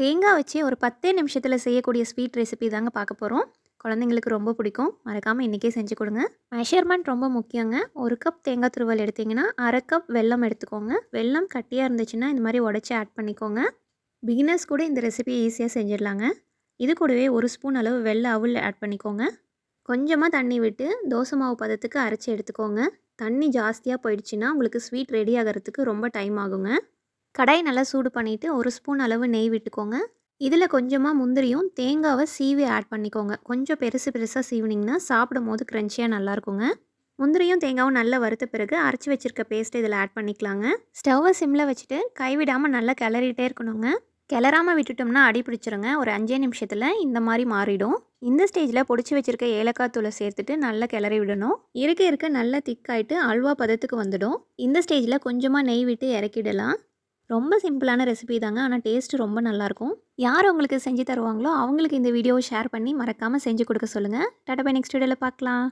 தேங்காய் வச்சு ஒரு பத்தே நிமிஷத்தில் செய்யக்கூடிய ஸ்வீட் ரெசிபி தாங்க பார்க்க போகிறோம் குழந்தைங்களுக்கு ரொம்ப பிடிக்கும். மறக்காமல் இன்றைக்கே செஞ்சு கொடுங்க. மெஷர்மெண்ட் ரொம்ப முக்கியங்க. ஒரு கப் தேங்காய் துருவல் எடுத்திங்கன்னா அரை கப் வெல்லம் எடுத்துக்கோங்க. வெல்லம் கட்டியாக இருந்துச்சுன்னா இந்த மாதிரி உடச்சி ஆட் பண்ணிக்கோங்க. பிகினர்ஸ் கூட இந்த ரெசிபியை ஈஸியாக செஞ்சிடலாங்க. இது கூடவே ஒரு ஸ்பூன் அளவு வெள்ளை அவுள் ஆட் பண்ணிக்கோங்க. கொஞ்சமாக தண்ணி விட்டு தோசை மாவு பதத்துக்கு அரைச்சி எடுத்துக்கோங்க. தண்ணி ஜாஸ்தியாக போயிடுச்சுன்னா உங்களுக்கு ஸ்வீட் ரெடி ஆகிறதுக்கு ரொம்ப டைம் ஆகுங்க. கடாய் நல்லா சூடு பண்ணிவிட்டு ஒரு ஸ்பூன் அளவு நெய் விட்டுக்கோங்க. இதில் கொஞ்சமாக முந்திரியும் தேங்காவை சீவி ஆட் பண்ணிக்கோங்க. கொஞ்சம் பெருசு பெருசாக சீவினிங்கன்னா சாப்பிடும் போது க்ரன்ச்சியாக நல்லாயிருக்குங்க முந்திரியும் தேங்காவும் நல்லா வறுத்த பிறகு அரைச்சி வச்சுருக்க பேஸ்ட்டு இதில் ஆட் பண்ணிக்கலாங்க. ஸ்டவ்வை சிம்மில் வச்சுட்டு கைவிடாமல் நல்லா கிளறிட்டே இருக்கணுங்க. கிளறாமல் விட்டுட்டோம்னா அடி பிடிச்சிருங்க. ஒரு அஞ்சே நிமிஷத்தில் இந்த மாதிரி மாறிடும். இந்த ஸ்டேஜில் பொடிச்சு வச்சுருக்க ஏலக்காய் தூளை சேர்த்துட்டு நல்லா கிளறி விடணும். இருக்க இருக்க நல்லா திக்காயிட்டு அல்வா பதத்துக்கு வந்துடும். இந்த ஸ்டேஜில் கொஞ்சமாக நெய் விட்டு இறக்கிடலாம். ரொம்ப சிம்பிளான ரெசிபி தாங்க. ஆனால் டேஸ்ட்டு ரொம்ப நல்லாயிருக்கும் யார் உங்களுக்கு செஞ்சு தருவாங்களோ அவங்களுக்கு இந்த வீடியோவை ஷேர் பண்ணி மறக்காமல் செஞ்சு கொடுக்க சொல்லுங்கள் டாட்டா பை நெக்ஸ்ட் வீடியோவில் பார்க்கலாம்